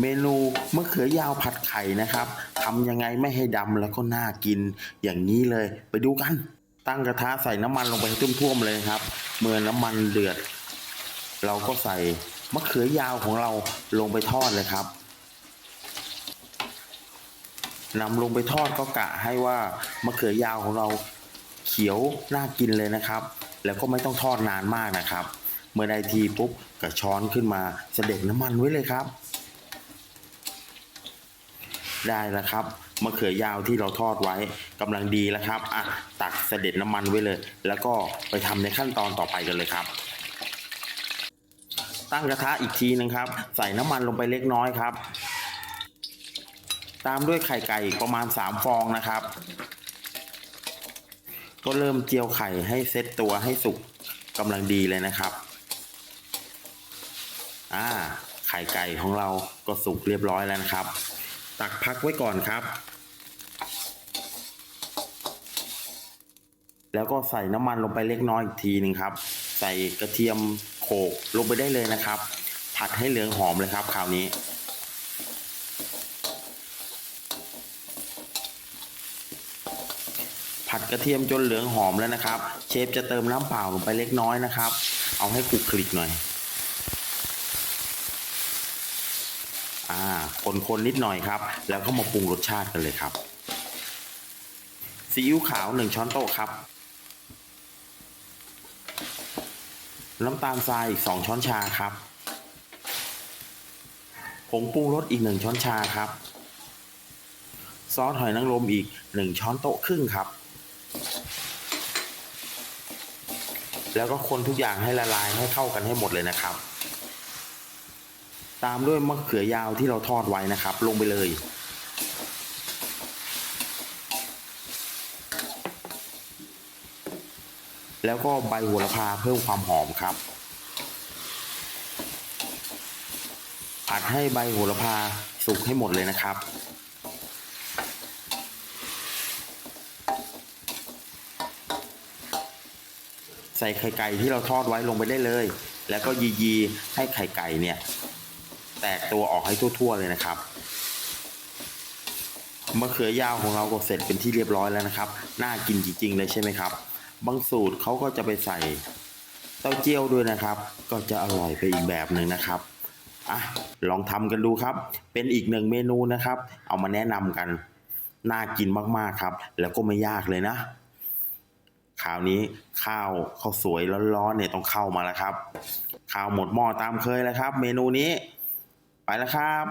เมนูมะเขือยาวผัดไข่นะครับทำยังไงไม่ให้ดำแล้วก็น่ากินอย่างนี้เลย ไปดูกัน ตั้งกระทะใส่น้ำมันลงไปให้ท่วมๆเลยครับ เมื่อน้ำมันเดือด เราก็ใส่มะเขือยาวของเราลงไปทอดเลยครับนำลงไปทอดก็กะให้ว่ามะเขือยาวของเราเขียวน่ากินเลยนะครับ แล้วก็ไม่ต้องทอดนานมากนะครับ เมื่อได้ทีปุ๊บก็ช้อนขึ้นมาเสด็จน้ำมันไว้เลยครับ ได้แล้วครับมะเขือยาวที่เราทอดไว้กำลังดีแล้วครับอะตักเสด็จน้ำมันไว้เลย แล้วก็ไปทำในขั้นตอนต่อไปกันเลยครับ ตั้งกระทะอีกทีหนึงครับ ใส่น้ำมันลงไปเล็กน้อยครับ ตามด้วยไข่ไก่ประมาณ 3 ฟองนะครับ ก็เริ่มเจียวไข่ให้เซตตัวให้สุกกำลังดีเลยนะครับอ่าไข่ไก่ของเราก็สุกเรียบร้อยแล้วนะครับ ตักพักไว้ก่อนครับ แล้วก็ใส่น้ำมันลงไปเล็กน้อยอีกทีหนึ่งครับ ใส่กระเทียมโขลกลงไปได้เลยนะครับ ผัดให้เหลืองหอมเลยครับคราวนี้ผัดกระเทียมจนเหลืองหอมแล้วนะครับ เชฟจะเติมน้ำเปล่าลงไปเล็กน้อยนะครับ เอาให้คลุกคลิกหน่อย อ่าคนๆนิดหน่อยครับ แล้วก็มาปรุงรสชาติกันเลยครับซีอิ๊วขาวหนึ่งช้อนโต๊ะครับ น้ำตาลทรายอีกสองช้อนชาครับผงปรุงรสอีกหนึ่งช้อนชาครับ ซอสหอยนางรมอีกหนึ่งช้อนโต๊ะครึ่งครับ แล้วก็คนทุกอย่างให้ละลายให้เข้ากันให้หมดเลยนะครับ ตามด้วยมะเขือยาวที่เราทอดไว้นะครับ ลงไปเลย แล้วก็ใบโหระพาเพิ่มความหอมครับ ผัดให้ใบโหระพาสุกให้หมดเลยนะครับใส่ไข่ไก่ที่เราทอดไว้ลงไปได้เลย แล้วก็ยียีๆให้ไข่ไก่เนี่ย แตกตัวออกให้ทั่วๆเลยนะครับมะเขือยาวของเราก็เสร็จเป็นที่เรียบร้อยแล้วนะครับ น่ากินจริงๆเลยใช่ไหมครับ บางสูตรเขาก็จะไปใส่เต้าเจี้ยวด้วยนะครับ ก็จะอร่อยไปอีกแบบหนึ่งนะครับอะลองทำกันดูครับ เป็นอีกหนึ่งเมนูนะครับ เอามาแนะนำกัน น่ากินมากๆครับ แล้วก็ไม่ยากเลยนะคราวนี้ข้าวข้าวสวยร้อนๆเนี่ยต้องเข้ามาแล้วครับ ข้าวหมดหม้อตามเคยแล้วครับ เมนูนี้ แล้วครับ